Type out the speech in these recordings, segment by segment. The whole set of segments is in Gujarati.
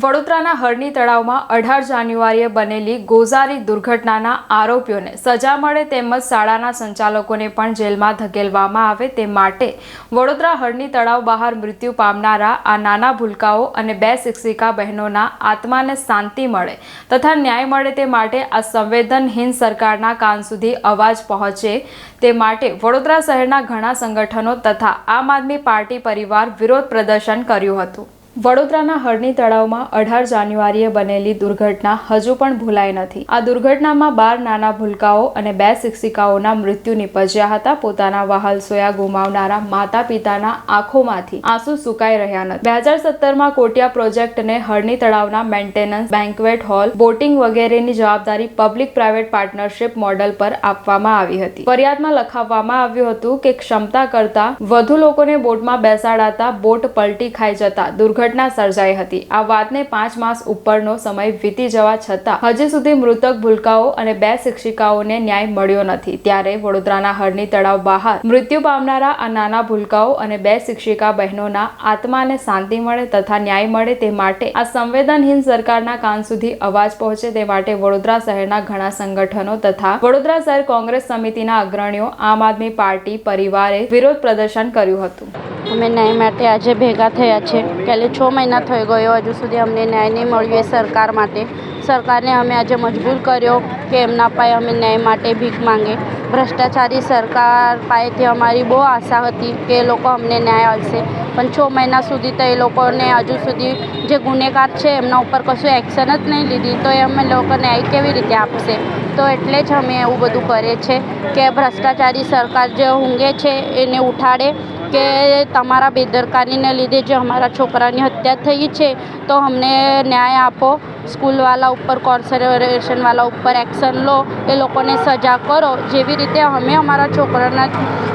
વડોદરાના હરણી તળાવમાં અઢાર જાન્યુઆરીએ બનેલી ગોઝારી દુર્ઘટનાના આરોપીઓને સજા મળે તેમજ શાળાના સંચાલકોને પણ જેલમાં ધકેલવામાં આવે તે માટે વડોદરા હરણી તળાવ બહાર મૃત્યુ પામનારા આ નાના ભૂલકાઓ અને બે શિક્ષિકા બહેનોના આત્માને શાંતિ મળે તથા ન્યાય મળે તે માટે આ સંવેદનહીન સરકારના કાન સુધી અવાજ પહોંચે તે માટે વડોદરા શહેરના ઘણા સંગઠનો તથા આમ આદમી પાર્ટી પરિવાર વિરોધ પ્રદર્શન કર્યું હતું. વડોદરાના હરણી તળાવમાં અઢાર જાન્યુઆરીએ બનેલી દુર્ઘટના હજુ પણ ભૂલાઈ નથી. આ દુર્ઘટનામાં બાર નાના ભૂલકાઓ અને બે શિક્ષિકાઓના મૃત્યુ નિપજ્યા હતા. પોતાના વહાલ સોયા ગુમાવનારા માતા પિતાના આંખોમાંથી આંસુ સુકાઈ રહ્યા નથી. બે હજાર સત્તરમાં કોટિયા પ્રોજેક્ટને હરણી તળાવના મેન્ટેનન્સ બેન્કવેટ હોલ, બોટિંગ વગેરેની જવાબદારી પબ્લિક પ્રાઇવેટ પાર્ટનરશિપ મોડલ પર આપવામાં આવી હતી. ફરિયાદમાં લખાવવામાં આવ્યું હતું કે ક્ષમતા કરતા વધુ લોકોને બોટમાં બેસાડાતા બોટ પલટી ખાઈ જતા દુર્ઘટના સર્જાઈ હતી. આ વાતને પાંચ માસ ઉપરનો સમય વીતી જવા છતાં હજી સુધી મૃતક ભૂલકાઓ અને બે શિક્ષિકાઓને ન્યાય મળ્યો નથી. ત્યારે વડોદરાના હરની તળાવ બહાર મૃત્યુ પામનારા આ નાના ભૂલકાઓ અને બે શિક્ષિકા બહેનોના આત્માને શાંતિ મળે તથા ન્યાય મળે તે માટે આ સંવેદનહીન સરકારના કાન સુધી અવાજ પહોંચે તે માટે વડોદરા શહેરના ઘણા સંગઠનો તથા વડોદરા શહેર કોંગ્રેસ સમિતિના અગ્રણીઓ આમ આદમી પાર્ટી પરિવારે વિરોધ પ્રદર્શન કર્યું હતું. અમે ન્યાય માટે આજે ભેગા થયા છે. કાલે છ મહિના થઈ ગયો, હજુ સુધી અમને ન્યાય નહીં મળ્યો સરકાર માટે. સરકારને અમે આજે મજબૂર કર્યો કે એમના પાસે અમે ન્યાય માટે ભીખ માંગે. ભ્રષ્ટાચારી સરકાર પાસેથી અમારી બહુ આશા હતી કે એ લોકો અમને ન્યાય આપશે. પણ છ મહિના સુધી તો એ લોકોને હજુ સુધી જે ગુનેગાર છે એમના ઉપર કશું એક્શન જ નહીં લીધી. તો એ અમે લોકો ન્યાય કેવી રીતે આપશે? તો એટલે જ અમે એવું બધું કરીએ છીએ કે ભ્રષ્ટાચારી સરકાર જે ઊંઘે છે એને ઉઠાડે કે તમારા બેદરકારીને લીધે જે અમારા છોકરાની હત્યા થઈ છે તો અમને ન્યાય આપો. સ્કૂલવાળા ઉપર કોર્પોરેશનવાળા ઉપર એક્શન લો, એ લોકોને સજા કરો. જેવી રીતે અમે અમારા છોકરાના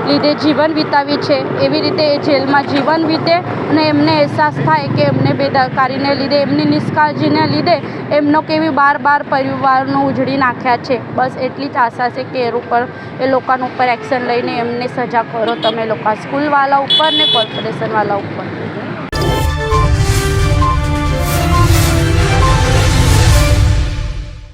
લીધે જીવન વિતાવી છે, એવી રીતે એ જેલમાં જીવન વીતે અને એમને અહેસાસ થાય કે એમને બેદરકારીને લીધે, એમની નિષ્કાળજીને લીધે એમનો કેવી બાર બાર પરિવારનો ઉજળી નાખ્યા છે. બસ એટલી જ આશા છે કે એ ઉપર, એ લોકોના ઉપર એક્શન લઈને એમને સજા કરો. તમે લોકો સ્કૂલવાળા ઉપર ને કોર્પોરેશનવાળા ઉપર.